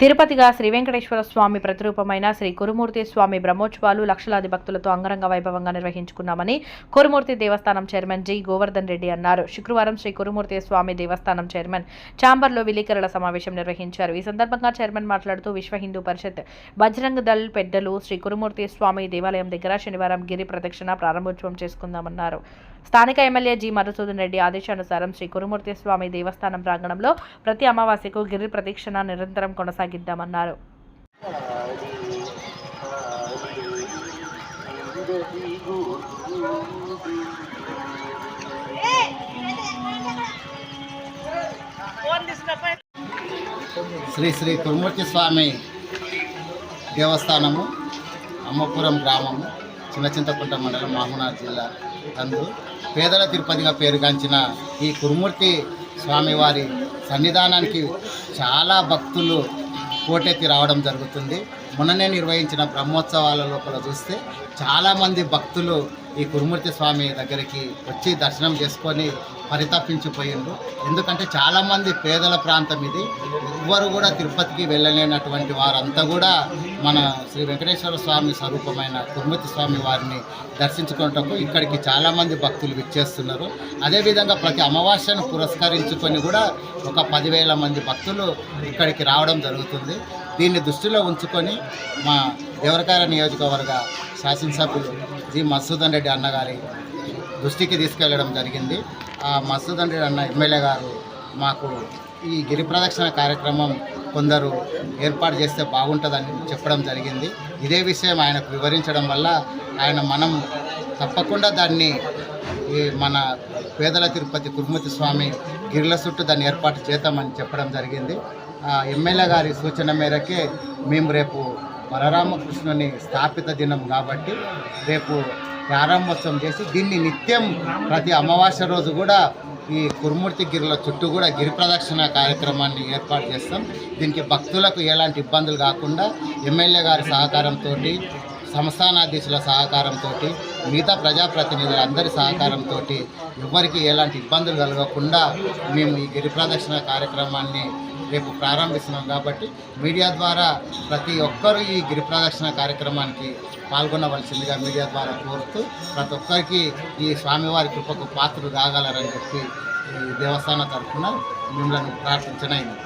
తిరుపతిగా శ్రీ వెంకటేశ్వర స్వామి ప్రతిరూపమైన శ్రీ కురుమూర్తి స్వామి బ్రహ్మోత్సవాలు లక్షలాది భక్తులతో అంగరంగ వైభవంగా నిర్వహించుకున్నామని కురుమూర్తి దేవస్థానం చైర్మన్ జి గోవర్ధన్ రెడ్డి అన్నారు. శుక్రవారం శ్రీ కురుమూర్తి స్వామి దేవస్థానం చైర్మన్ చాంబర్లో విలేకరుల సమావేశం నిర్వహించారు. ఈ సందర్భంగా చైర్మన్ మాట్లాడుతూ విశ్వ హిందూ పరిషత్ బజరంగ్ దళ్ పెద్దలు శ్రీ కురుమూర్తి స్వామి దేవాలయం దగ్గర శనివారం గిరి ప్రదక్షిణ ప్రారంభోత్సవం చేసుకుందామన్నారు. స్థానిక ఎమ్మెల్యే జి మధుసూదన్ రెడ్డి ఆదేశానుసారం శ్రీ కురుమూర్తి స్వామి దేవస్థానం ప్రాంగణంలో ప్రతి అమావాస్యకు గిరి ప్రదక్షిణ నిరంతరం కొనసాగిద్దామన్నారు శ్రీ శ్రీ కురుమూర్తి స్వామి దేవస్థానము అమ్మపురం గ్రామము చిన్న చింతకుంట మండలం మహబూనాథ్ జిల్లా అందు పేదల తిరుపతిగా పేరుగాంచిన ఈ కురుమూర్తి స్వామివారి సన్నిధానానికి చాలా భక్తులు కోటెత్తి రావడం జరుగుతుంది. మొన్ననే నిర్వహించిన బ్రహ్మోత్సవాల లోపల చూస్తే చాలామంది భక్తులు ఈ కురుమూర్తి స్వామి దగ్గరికి వచ్చి దర్శనం చేసుకొని పరితపించిపోయిండ్రు. ఎందుకంటే చాలామంది పేదల ప్రాంతం ఇది. ఎవ్వరు కూడా తిరుపతికి వెళ్ళలేనటువంటి వారంతా కూడా మన శ్రీ వెంకటేశ్వర స్వామి స్వరూపమైన కుర్మతి స్వామి వారిని దర్శించుకున్నటకు ఇక్కడికి చాలామంది భక్తులు విచ్చేస్తున్నారు. అదేవిధంగా ప్రతి అమావాస్యను పురస్కరించుకొని కూడా ఒక పదివేల మంది భక్తులు ఇక్కడికి రావడం జరుగుతుంది. దీన్ని దృష్టిలో ఉంచుకొని మా దేవరకాయ నియోజకవర్గ శాసనసభ్యులు జి మసూదన్ రెడ్డి అన్నగారి దృష్టికి తీసుకెళ్ళడం జరిగింది. ఆ మసూదన్ రెడ్డి అన్న ఎమ్మెల్యే గారు మాకు ఈ గిరి ప్రదక్షిణ కార్యక్రమం కొందరు ఏర్పాటు చేస్తే బాగుంటుందని చెప్పడం జరిగింది. ఇదే విషయం ఆయనకు వివరించడం వల్ల ఆయన మనం తప్పకుండా దాన్ని ఈ మన పేదల తిరుపతి కురుమతి స్వామి గిరిల చుట్టూ దాన్ని ఏర్పాటు చేద్దామని చెప్పడం జరిగింది. ఎమ్మెల్యే గారి సూచన మేరకే మేము రేపు బలరామకృష్ణుని స్థాపిత దినం కాబట్టి రేపు ప్రారంభోత్సవం చేసి దీన్ని నిత్యం ప్రతి అమావాస్య రోజు కూడా ఈ కురుమూర్తి గిరిల చుట్టూ కూడా గిరి ప్రదక్షిణ కార్యక్రమాన్ని ఏర్పాటు చేస్తాం. దీనికి భక్తులకు ఎలాంటి ఇబ్బందులు కాకుండా ఎమ్మెల్యే గారి సహకారంతో సంస్థానాధీశుల సహకారంతో మిగతా ప్రజాప్రతినిధుల అందరి సహకారంతో ఎవరికి ఎలాంటి ఇబ్బందులు కలగకుండా మేము ఈ గిరి ప్రదక్షిణ కార్యక్రమాన్ని రేపు ప్రారంభిస్తున్నాం కాబట్టి మీడియా ద్వారా ప్రతి ఒక్కరూ ఈ గిరి ప్రదక్షిణ కార్యక్రమానికి పాల్గొనవలసిందిగా మీడియా ద్వారా కోరుతూ ప్రతి ఒక్కరికి ఈ స్వామివారి కృపకు పాత్రలు కాగలరని చెప్పి ఈ తరఫున మిమ్మల్ని ప్రార్థించనైంది.